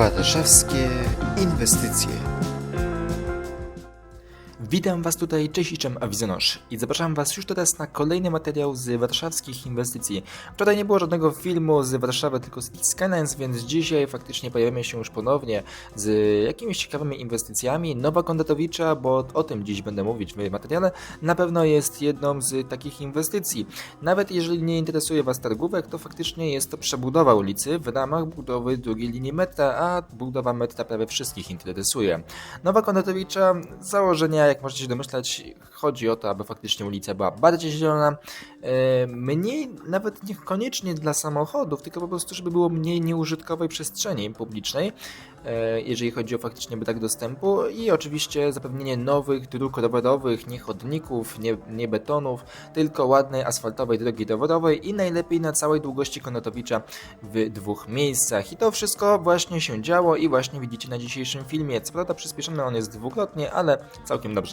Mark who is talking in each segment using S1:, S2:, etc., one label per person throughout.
S1: Warszawskie inwestycje. Witam Was tutaj, cześć Iczem Awizonosz i zapraszam Was już teraz na kolejny materiał z warszawskich inwestycji. Wczoraj nie było żadnego filmu z Warszawy, tylko z Skylines, więc dzisiaj faktycznie pojawimy się już ponownie z jakimiś ciekawymi inwestycjami. Nowa Kondatowicza, bo o tym dziś będę mówić w materiale, na pewno jest jedną z takich inwestycji. Nawet jeżeli nie interesuje Was targówek, to faktycznie jest to przebudowa ulicy w ramach budowy drugiej linii metra, a budowa metra prawie wszystkich interesuje. Nowa Kondatowicza założenia, jak możecie się domyślać, chodzi o to, aby faktycznie ulica była bardziej zielona, e, mniej, nawet niekoniecznie dla samochodów, tylko po prostu, żeby było mniej nieużytkowej przestrzeni publicznej, e, jeżeli chodzi o faktycznie brak dostępu i oczywiście zapewnienie nowych dróg rowerowych, nie chodników, nie, nie betonów, tylko ładnej asfaltowej drogi rowerowej i najlepiej na całej długości Konotowicza w dwóch miejscach. I to wszystko właśnie się działo i właśnie widzicie na dzisiejszym filmie. Co prawda przyspieszony on jest dwukrotnie, ale całkiem dobrze.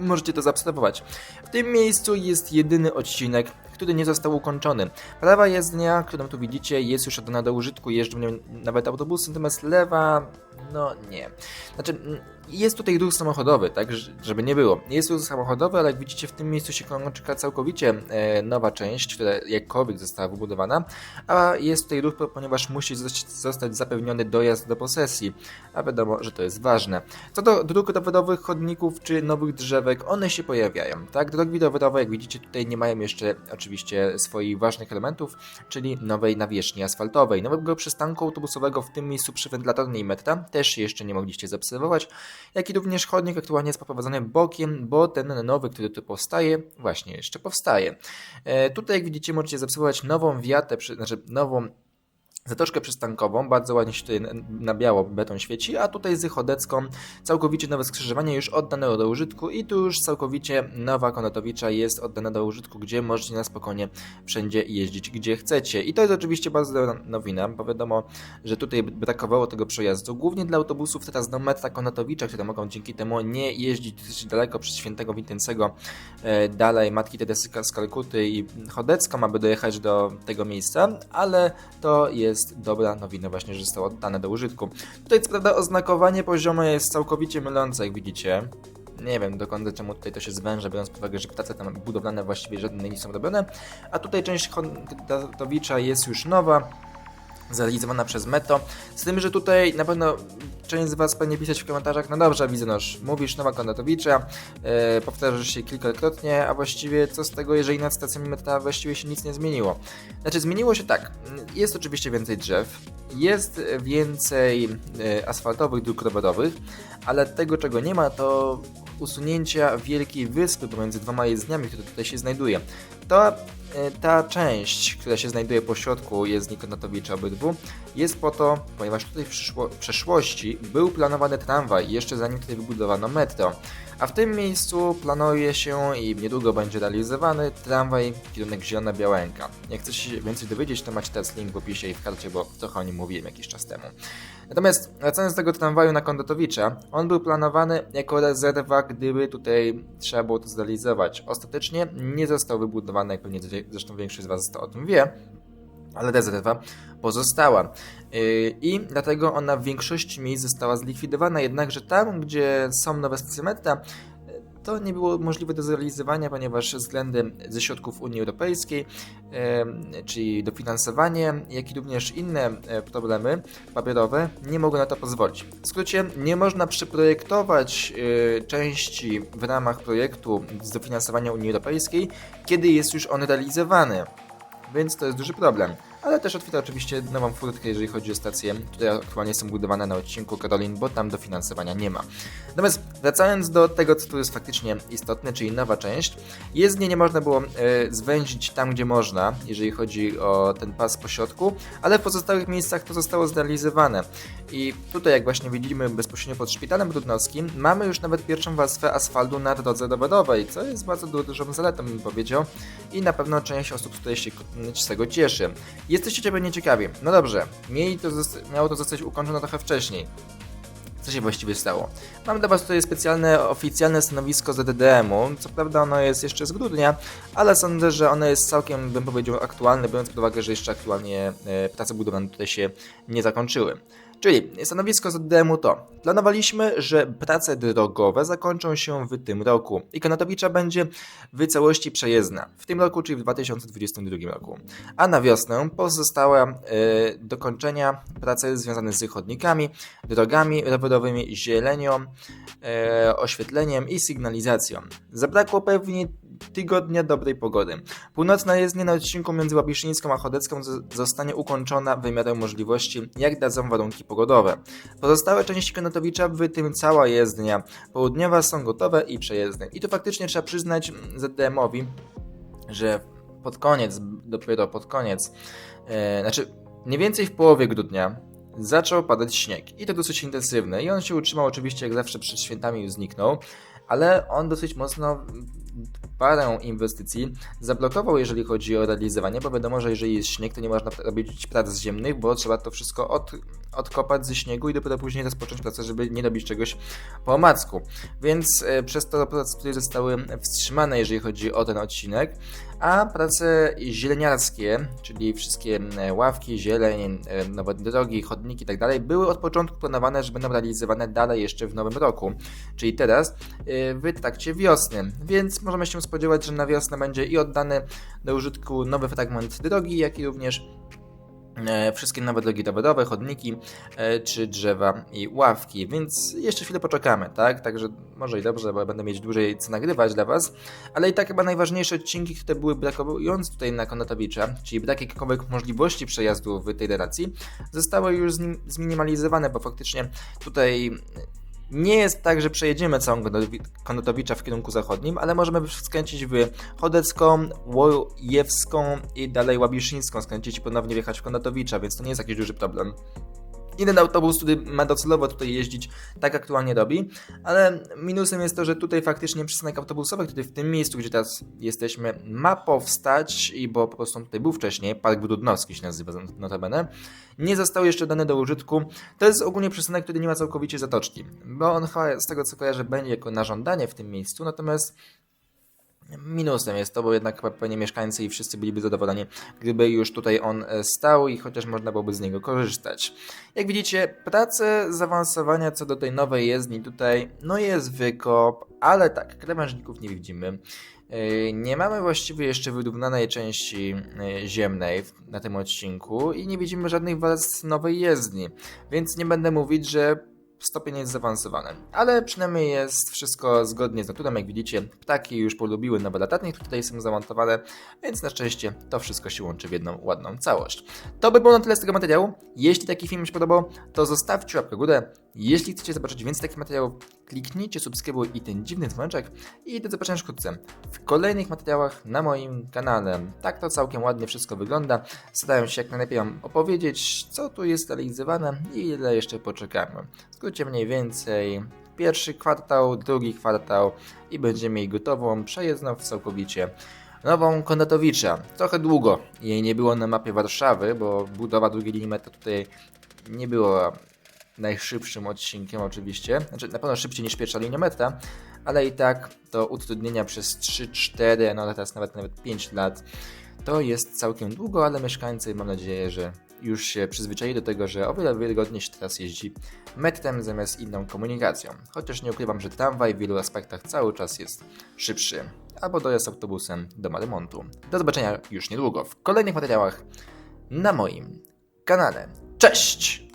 S1: Możecie to zaobserwować. W tym miejscu jest jedyny odcinek, który nie został ukończony. Prawa jezdnia, którą tu widzicie, jest już oddana do użytku, jeżdżą nią nawet autobusy, natomiast lewa, no nie. Znaczy, jest tutaj ruch samochodowy, tak, żeby nie było. Jest ruch samochodowy, ale jak widzicie, w tym miejscu się kończy całkowicie e, nowa część, która jakkolwiek została wybudowana, a jest tutaj ruch, ponieważ musi zostać zapewniony dojazd do posesji, a wiadomo, że to jest ważne. Co do dróg rowerowych, chodników czy nowych drzewek, one się pojawiają, tak. Drogi rowerowe, jak widzicie, tutaj nie mają jeszcze oczywiście swoich ważnych elementów, czyli nowej nawierzchni asfaltowej, nowego przystanku autobusowego w tym miejscu przy wentylatornej metra, też jeszcze nie mogliście zaobserwować, jak i również chodnik aktualnie jest poprowadzony bokiem, bo ten nowy, który tu powstaje, właśnie jeszcze powstaje. E, tutaj jak widzicie możecie zaobserwować nową wiatę, znaczy nową zatoczkę przystankową, bardzo ładnie się tutaj na biało beton świeci, a tutaj z Chodecką całkowicie nowe skrzyżowanie już oddane do użytku i tu już całkowicie nowa Konotowicza jest oddana do użytku, gdzie możecie na spokojnie wszędzie jeździć, gdzie chcecie. I to jest oczywiście bardzo dobra nowina, bo wiadomo, że tutaj brakowało tego przejazdu, głównie dla autobusów teraz do metra Konotowicza, które mogą dzięki temu nie jeździć dosyć daleko przez Świętego Wintencego, e, dalej Matki Teresy z Kalkuty i Chodecką, aby dojechać do tego miejsca, ale to jest jest dobra nowina właśnie, że zostało oddane do użytku. Tutaj co prawda oznakowanie poziomu jest całkowicie mylące, jak widzicie. Nie wiem do końca czemu tutaj to się zwęża, biorąc pod uwagę, że prace tam budowlane właściwie żadne nie są robione. A tutaj część Kondatowicza jest już nowa, zrealizowana przez Meto. Z tym, że tutaj na pewno część z Was pewnie pisać w komentarzach, no dobrze, Wizynosz, mówisz Nowa Kondatowicza, yy, powtarzasz się kilkakrotnie, a właściwie co z tego, jeżeli nad stacjami metra właściwie się nic nie zmieniło? Znaczy, zmieniło się tak, jest oczywiście więcej drzew, jest więcej yy, asfaltowych dróg rowerowych, ale tego, czego nie ma, to usunięcia wielkiej wyspy pomiędzy dwoma jezdniami, które tutaj się znajduje. To e, ta część, która się znajduje po środku jezdni Konatowicza obydwu, jest po to, ponieważ tutaj w, przeszłości był planowany tramwaj, jeszcze zanim tutaj wybudowano metro. A w tym miejscu planuje się i niedługo będzie realizowany tramwaj kierunek Zielona Białęka. Jak chcecie się więcej dowiedzieć, to macie teraz link w opisie i w karcie, bo trochę o nim mówiłem jakiś czas temu. Natomiast wracając do tego tramwaju na Kondotowicza, on był planowany jako rezerwa, gdyby tutaj trzeba było to zrealizować. Ostatecznie nie został wybudowany, jak pewnie zresztą większość z Was o tym wie, ale rezerwa pozostała. Yy, I dlatego ona w większości miejsc została zlikwidowana, jednakże tam, gdzie są nowe stacje to nie było możliwe do zrealizowania, ponieważ względem ze środków Unii Europejskiej, czyli dofinansowanie, jak i również inne e, problemy papierowe nie mogły na to pozwolić. W skrócie, nie można przeprojektować e, części w ramach projektu z dofinansowania Unii Europejskiej, kiedy jest już on realizowany. Więc to jest duży problem ale też otwiera oczywiście nową furtkę, jeżeli chodzi o stacje, które aktualnie są budowane na odcinku Karolin, bo tam dofinansowania nie ma. Natomiast wracając do tego, co tu jest faktycznie istotne, czyli nowa część, jezdnie nie można było e, zwęzić tam, gdzie można, jeżeli chodzi o ten pas po środku, ale w pozostałych miejscach to zostało zrealizowane. I tutaj, jak właśnie widzimy bezpośrednio pod szpitalem brudnowskim, mamy już nawet pierwszą warstwę asfaltu na drodze rowerowej, co jest bardzo dużą zaletą, bym powiedział, i na pewno część osób tutaj się z tego cieszy. Jesteście pewnie ciekawi. No dobrze, to miało to zostać ukończone trochę wcześniej. Co się właściwie stało? Mam dla Was tutaj specjalne oficjalne stanowisko ZDDM-u. Co prawda ono jest jeszcze z grudnia, ale sądzę, że ono jest całkiem, bym powiedział, aktualne, biorąc pod uwagę, że jeszcze aktualnie e, prace budowlane tutaj się nie zakończyły. Czyli stanowisko z ODM-u to planowaliśmy, że prace drogowe zakończą się w tym roku i Konatowicza będzie w całości przejezdna w tym roku, czyli w 2022 roku. A na wiosnę pozostałe e, dokończenia prace związane z chodnikami, drogami rowerowymi, zielenią, e, oświetleniem i sygnalizacją. Zabrakło pewnie tygodnia dobrej pogody. Północna jezdnia na odcinku między Łabiszyńską a Chodecką zostanie ukończona w możliwości, jak dadzą warunki pogodowe. Pozostałe części Konotowicza, w tym cała jezdnia południowa, są gotowe i przejezdne. I tu faktycznie trzeba przyznać ZDM-owi, że pod koniec, dopiero pod koniec, e, znaczy mniej więcej w połowie grudnia zaczął padać śnieg i to dosyć intensywny i on się utrzymał oczywiście jak zawsze przed świętami już zniknął, ale on dosyć mocno parę inwestycji zablokował, jeżeli chodzi o realizowanie, bo wiadomo, że jeżeli jest śnieg, to nie można robić prac ziemnych, bo trzeba to wszystko od, odkopać ze śniegu i dopiero później rozpocząć pracę, żeby nie robić czegoś po omacku. Więc e, przez to prace tutaj zostały wstrzymane, jeżeli chodzi o ten odcinek, a prace zieleniarskie, czyli wszystkie ławki, zieleń, nowe drogi, chodniki itd. były od początku planowane, że będą realizowane dalej jeszcze w nowym roku, czyli teraz e, w trakcie wiosny, więc możemy się spodziewać, że na wiosnę będzie i oddany do użytku nowy fragment drogi, jak i również wszystkie nowe drogi rowerowe, chodniki, e, czy drzewa i ławki, więc jeszcze chwilę poczekamy, tak? Także może i dobrze, bo będę mieć dłużej co nagrywać dla Was, ale i tak chyba najważniejsze odcinki, które były brakujące tutaj na Konotowicza, czyli brak jakichkolwiek możliwości przejazdu w tej relacji, zostały już zminimalizowane, bo faktycznie tutaj nie jest tak, że przejedziemy całą Konotowi- Konotowicza w kierunku zachodnim, ale możemy skręcić w Chodecką, Łojewską i dalej Łabiszyńską, skręcić i ponownie wjechać w Konotowicza, więc to nie jest jakiś duży problem. Jeden autobus, który ma docelowo tutaj jeździć, tak aktualnie robi, ale minusem jest to, że tutaj faktycznie przystanek autobusowy, który w tym miejscu, gdzie teraz jesteśmy, ma powstać, i bo po prostu on tutaj był wcześniej, Park Brudnowski się nazywa notabene, nie został jeszcze dany do użytku. To jest ogólnie przystanek, który nie ma całkowicie zatoczki, bo on z tego co kojarzę będzie jako na żądanie w tym miejscu, natomiast Minusem jest to, bo jednak pewnie mieszkańcy i wszyscy byliby zadowoleni, gdyby już tutaj on e, stał i chociaż można byłoby z niego korzystać. Jak widzicie, prace zaawansowania co do tej nowej jezdni tutaj, no jest wykop, ale tak, krawężników nie widzimy. Yy, Nie mamy właściwie jeszcze wydównanej części yy, ziemnej na tym odcinku i nie widzimy żadnych warstw nowej jezdni, więc nie będę mówić, że stopień jest zaawansowany. Ale przynajmniej jest wszystko zgodnie z naturą, jak widzicie. Ptaki już polubiły nowe latarnie, które tutaj są zamontowane, więc na szczęście to wszystko się łączy w jedną ładną całość. To by było na tyle z tego materiału. Jeśli taki film się podobał, to zostawcie łapkę w górę. Jeśli chcecie zobaczyć więcej takich materiałów, kliknijcie subskrybuj i ten dziwny dzwoneczek i do zobaczenia wkrótce kolejnych materiałach na moim kanale. Tak to całkiem ładnie wszystko wygląda. Staram się jak najlepiej Wam opowiedzieć, co tu jest realizowane i ile jeszcze poczekamy. W skrócie mniej więcej pierwszy kwartał, drugi kwartał i będziemy mieli gotową, przejezdną całkowicie nową Konatowicza. Trochę długo jej nie było na mapie Warszawy, bo budowa drugiej linii metra tutaj nie była najszybszym odcinkiem oczywiście, znaczy na pewno szybciej niż pierwsza linia metra, ale i tak to utrudnienia przez 3-4, no teraz nawet nawet 5 lat, to jest całkiem długo, ale mieszkańcy mam nadzieję, że już się przyzwyczaili do tego, że o wiele wygodniej się teraz jeździ metrem zamiast inną komunikacją. Chociaż nie ukrywam, że tramwaj w wielu aspektach cały czas jest szybszy. Albo dojazd autobusem do Marymontu. Do zobaczenia już niedługo w kolejnych materiałach na moim kanale. Cześć!